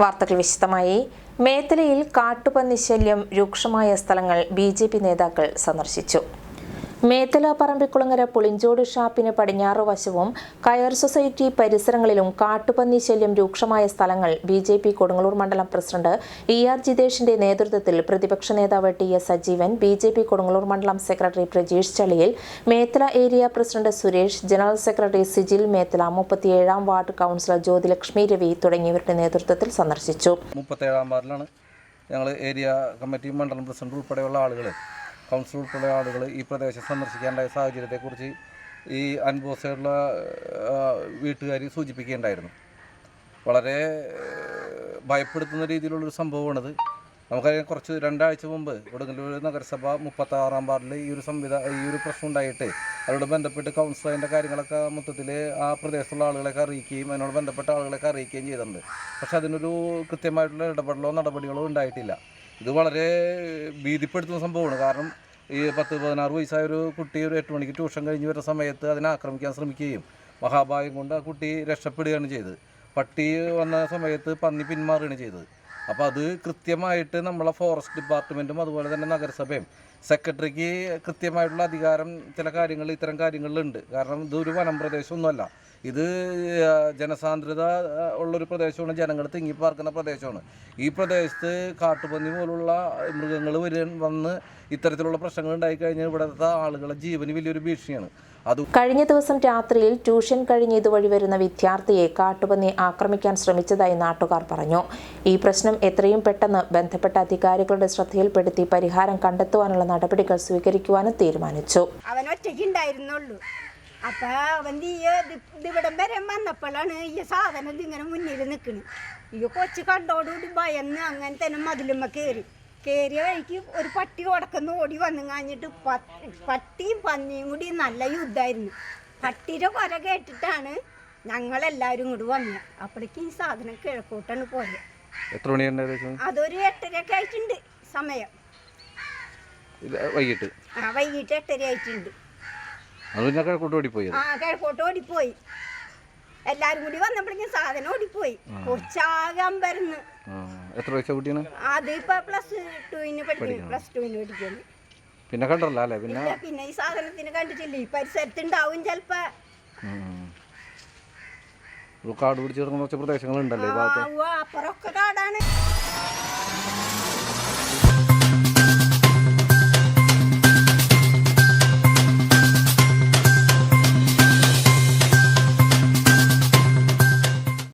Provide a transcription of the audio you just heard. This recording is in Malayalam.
വാർത്തകൾ വിശദമായി. മേത്തലയിൽ കാട്ടുപന്നി ശല്യം രൂക്ഷമായ സ്ഥലങ്ങൾ ബി നേതാക്കൾ സന്ദർശിച്ചു. മേത്തല പറമ്പിക്കുളങ്ങര പുളിഞ്ചോട് ഷാപ്പിന് പടിഞ്ഞാറ് വശവും കയർ സൊസൈറ്റി പരിസരങ്ങളിലും കാട്ടുപന്നി ശല്യം രൂക്ഷമായ സ്ഥലങ്ങൾ ബി ജെ പി കൊടുങ്ങല്ലൂർ മണ്ഡലം പ്രസിഡന്റ് ഇ ആർ ജിതേഷിന്റെ നേതൃത്വത്തിൽ പ്രതിപക്ഷ നേതാവ് T S Sajeevan B J P Kodungallur മണ്ഡലം secretary Prajeesh Chaliyil Methala area president Suresh general secretary Sijil Methala മുപ്പത്തിയേഴാം വാർഡ് കൗൺസിലർ ജ്യോതിലക്ഷ്മി രവി തുടങ്ങിയവരുടെ നേതൃത്വത്തിൽ സന്ദർശിച്ചു. മുപ്പത്തേഴാം വാർഡിലാണ് ഞങ്ങൾ ഏരിയ കമ്മിറ്റി മണ്ഡലം പ്രസിഡന്റ് ഉൾപ്പെടെയുള്ള ആളുകൾ കൗൺസിൽ ഉൾപ്പെടെ ആളുകൾ ഈ പ്രദേശം സന്ദർശിക്കേണ്ടായ സാഹചര്യത്തെക്കുറിച്ച് ഈ അൻബോസയുള്ള വീട്ടുകാർ സൂചിപ്പിക്കുകയുണ്ടായിരുന്നു. വളരെ ഭയപ്പെടുത്തുന്ന രീതിയിലുള്ളൊരു സംഭവമാണിത്. നമുക്കറിയാം കുറച്ച് രണ്ടാഴ്ച മുമ്പ് കൊടുങ്ങല്ലൂർ നഗരസഭ മുപ്പത്താറാം വാർഡിൽ ഈ ഒരു സംവിധാ ഈ ഒരു പ്രശ്നം ഉണ്ടായിട്ട് അതിനോട് ബന്ധപ്പെട്ട് കൗൺസിൽ അതിന്റെ കാര്യങ്ങളൊക്കെ മൊത്തത്തിൽ ആ പ്രദേശത്തുള്ള ആളുകളൊക്കെ അറിയിക്കുകയും അതിനോട് ബന്ധപ്പെട്ട ആളുകളൊക്കെ അറിയിക്കുകയും ചെയ്തിട്ടുണ്ട്. പക്ഷേ അതിനൊരു കൃത്യമായിട്ടുള്ള ഇടപെടലോ നടപടികളോ ഉണ്ടായിട്ടില്ല. ഇത് വളരെ ഭീതിപ്പെടുത്തുന്ന സംഭവമാണ്. കാരണം ഈ പത്ത് പതിനാറ് വയസ്സായ ഒരു കുട്ടി ഒരു എട്ട് മണിക്ക് ട്യൂഷൻ കഴിഞ്ഞ് വരുന്ന സമയത്ത് അതിനെ ആക്രമിക്കാൻ ശ്രമിക്കുകയും മഹാഭാഗ്യം കൊണ്ട് ആ കുട്ടി രക്ഷപ്പെടുകയാണ് ചെയ്തത്. പട്ടി വന്ന സമയത്ത് പന്നി പിന്മാറുകയാണ് ചെയ്തത്. അപ്പോൾ അത് കൃത്യമായിട്ട് നമ്മളെ ഫോറസ്റ്റ് ഡിപ്പാർട്ട്മെന്റും അതുപോലെ തന്നെ നഗരസഭയും സെക്രട്ടറിക്ക് കൃത്യമായിട്ടുള്ള അധികാരം ചില കാര്യങ്ങൾ ഇത്തരം കാര്യങ്ങളിലുണ്ട്. കാരണം ഇതൊരു വനം പ്രദേശമൊന്നുമല്ല ഇത് ജനസാന്ദ്രത ഉള്ളൊരു പ്രദേശമാണ്. ജനങ്ങൾ തിങ്ങിപ്പാർക്കുന്ന പ്രദേശമാണ്. ഈ പ്രദേശത്ത് കാട്ടുപന്നി പോലുള്ള മൃഗങ്ങൾ വരു വന്ന് ഇത്തരത്തിലുള്ള പ്രശ്നങ്ങൾ ഉണ്ടായി ഉണ്ടായിക്കഴിഞ്ഞാൽ ഇവിടുത്തെ ആളുകളുടെ ജീവന് വലിയൊരു ഭീഷണിയാണ്. അത് കഴിഞ്ഞ ദിവസം രാത്രിയിൽ ട്യൂഷൻ കഴിഞ്ഞ് ഇതുവഴി വരുന്ന വിദ്യാർത്ഥിയെ കാട്ടുപന്നി ആക്രമിക്കാൻ ശ്രമിച്ചതായി നാട്ടുകാർ പറഞ്ഞു. ഈ പ്രശ്നം എത്രയും പെട്ടെന്ന് ബന്ധപ്പെട്ട അധികാരികളുടെ ശ്രദ്ധയിൽപ്പെടുത്തി പരിഹാരം കണ്ടെത്തുവാനുള്ള നടപടികൾ സ്വീകരിക്കുവാനും തീരുമാനിച്ചു. അവൻ ഒറ്റയ്ക്ക് ഉണ്ടായിരുന്നുള്ളൂ. അപ്പൊ അവൻ ഈ ഇവിടം വരെ വന്നപ്പോഴാണ് ഈ സാധനം ഇതിങ്ങനെ മുന്നിൽ നിൽക്കണ്. ഈ കൊച്ചു കണ്ടോടുകൂടി ഭയന്ന് അങ്ങനെ തന്നെ മതിലുമ്മ കയറി. കയറിയ വഴിക്ക് ഒരു പട്ടി ഉടക്കുന്ന ഓടി വന്നു കഴിഞ്ഞിട്ട് പട്ടിയും പന്നിയും കൂടി നല്ല യുദ്ധമായിരുന്നു. പട്ടിയുടെ കൊര കേട്ടിട്ടാണ് ഞങ്ങളെല്ലാവരും കൂടി വന്നത്. അപ്പോഴേക്കും ഈ സാധനം കിഴക്കോട്ടാണ് പോയത്. എത്ര അതൊരു എട്ടരയൊക്കെ ആയിട്ടുണ്ട് സമയം. വൈകിട്ട്. ആ വൈകിട്ട് എട്ടര ആയിട്ടുണ്ട് പിന്നെ കിഴക്കോട്ട് പോയി ആ കിഴക്കോട്ട് പോയി എല്ലാരും കൂടി വന്നപ്പോഴേക്കും സാധനം ഓടിപ്പോയി. കുറച്ചാകെ അമ്പരന്ന്. എത്ര വയസ്സാ കുട്ടിയാണ് അതിപ്പോ പ്ലസ് ടുവിന് പഠിക്കുന്നു പ്ലസ് ടുവിന് പഠിക്കുന്നു. പിന്നെ കണ്ടല്ല അല്ലേ? പിന്നെ പിന്നെ ഈ സാധനത്തിന് കണ്ടിട്ടില്ല? ഈ പരിസരത്ത് ഉണ്ടാവും ചെലപ്പോ. കാട് പിടിച്ച് കുറച്ച് പ്രദേശങ്ങളുണ്ടല്ലോ അപ്പുറമൊക്കെ കാടാണ്.